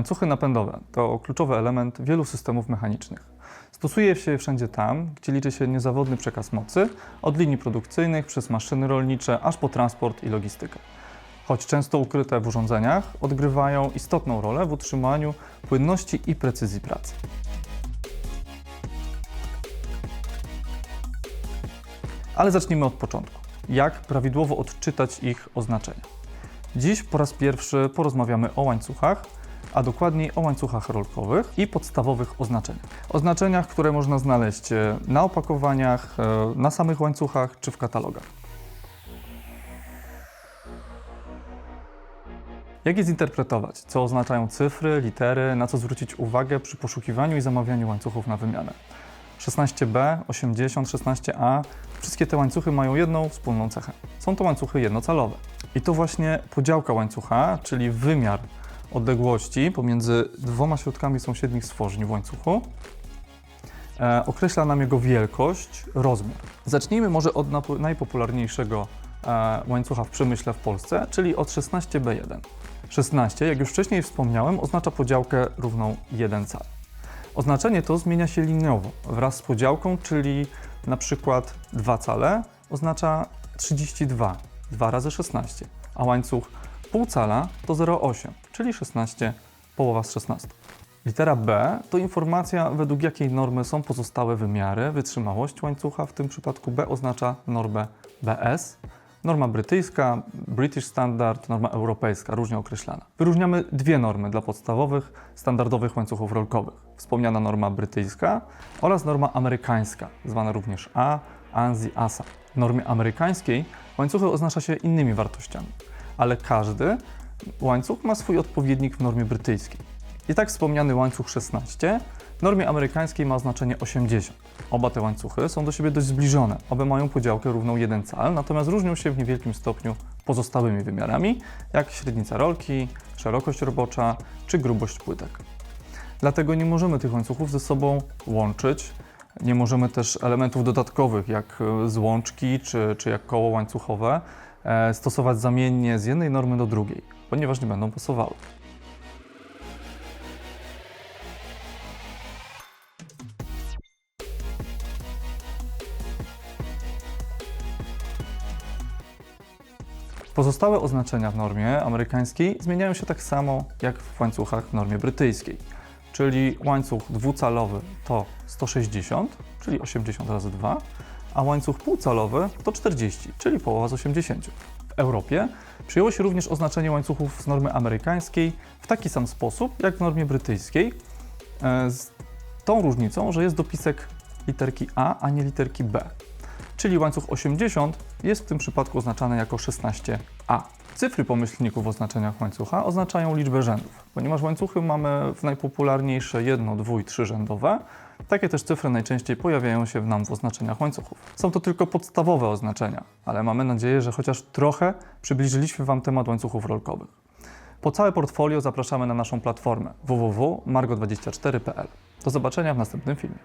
Łańcuchy napędowe to kluczowy element wielu systemów mechanicznych. Stosuje się je wszędzie tam, gdzie liczy się niezawodny przekaz mocy, od linii produkcyjnych przez maszyny rolnicze, aż po transport i logistykę. Choć często ukryte w urządzeniach, odgrywają istotną rolę w utrzymaniu płynności i precyzji pracy. Ale zacznijmy od początku. Jak prawidłowo odczytać ich oznaczenia? Dziś po raz pierwszy porozmawiamy o łańcuchach, a dokładniej o łańcuchach rolkowych i podstawowych oznaczeniach. Oznaczeniach, które można znaleźć e, na opakowaniach, e, na samych łańcuchach czy w katalogach. Jak je zinterpretować? Co oznaczają cyfry, litery, na co zwrócić uwagę przy poszukiwaniu i zamawianiu łańcuchów na wymianę? 16B, 80, 16A, wszystkie te łańcuchy mają jedną wspólną cechę. Są to łańcuchy jednocalowe. I to właśnie podziałka łańcucha, czyli wymiar odległości pomiędzy dwoma środkami sąsiednich stworzeń w łańcuchu, e, określa nam jego wielkość, rozmiar. Zacznijmy może od najpopularniejszego e, łańcucha w przemyśle w Polsce, czyli od 16B1. 16, jak już wcześniej wspomniałem, oznacza podziałkę równą 1 cal. Oznaczenie to zmienia się liniowo wraz z podziałką, czyli na przykład 2 cale oznacza 32, 2 razy 16, a łańcuch pół cala to 0,8, czyli 16 połowa z 16. Litera B to informacja, według jakiej normy są pozostałe wymiary. Wytrzymałość łańcucha w tym przypadku B oznacza normę BS. Norma brytyjska, British Standard, norma europejska, różnie określana. Wyróżniamy dwie normy dla podstawowych, standardowych łańcuchów rolkowych. Wspomniana norma brytyjska oraz norma amerykańska, zwana również A, ANSI, ASA. W normie amerykańskiej łańcuchy oznacza się innymi wartościami, ale każdy łańcuch ma swój odpowiednik w normie brytyjskiej. I tak wspomniany łańcuch 16 w normie amerykańskiej ma oznaczenie 80. Oba te łańcuchy są do siebie dość zbliżone. Obe mają podziałkę równą 1 cal, natomiast różnią się w niewielkim stopniu pozostałymi wymiarami, jak średnica rolki, szerokość robocza czy grubość płytek. Dlatego nie możemy tych łańcuchów ze sobą łączyć. Nie możemy też elementów dodatkowych, jak e, złączki czy, czy jak koło łańcuchowe, stosować zamiennie z jednej normy do drugiej, ponieważ nie będą pasowały. Pozostałe oznaczenia w normie amerykańskiej zmieniają się tak samo jak w łańcuchach w normie brytyjskiej. Czyli łańcuch dwucalowy to 160, czyli 80 razy 2, a łańcuch półcalowy to 40, czyli połowa z 80. W Europie przyjęło się również oznaczenie łańcuchów z normy amerykańskiej w taki sam sposób jak w normie brytyjskiej, e, z tą różnicą, że jest dopisek literki A, a nie literki B czyli łańcuch 80 jest w tym przypadku oznaczany jako 16A. Cyfry po myślniku w oznaczeniach łańcucha oznaczają liczbę rzędów. Ponieważ łańcuchy mamy w najpopularniejsze jedno, dwu i trzyrzędowe, takie też cyfry najczęściej pojawiają się w nam w oznaczeniach łańcuchów. Są to tylko podstawowe oznaczenia, ale mamy nadzieję, że chociaż trochę przybliżyliśmy Wam temat łańcuchów rolkowych. Po całe portfolio zapraszamy na naszą platformę www.margo24.pl. Do zobaczenia w następnym filmie.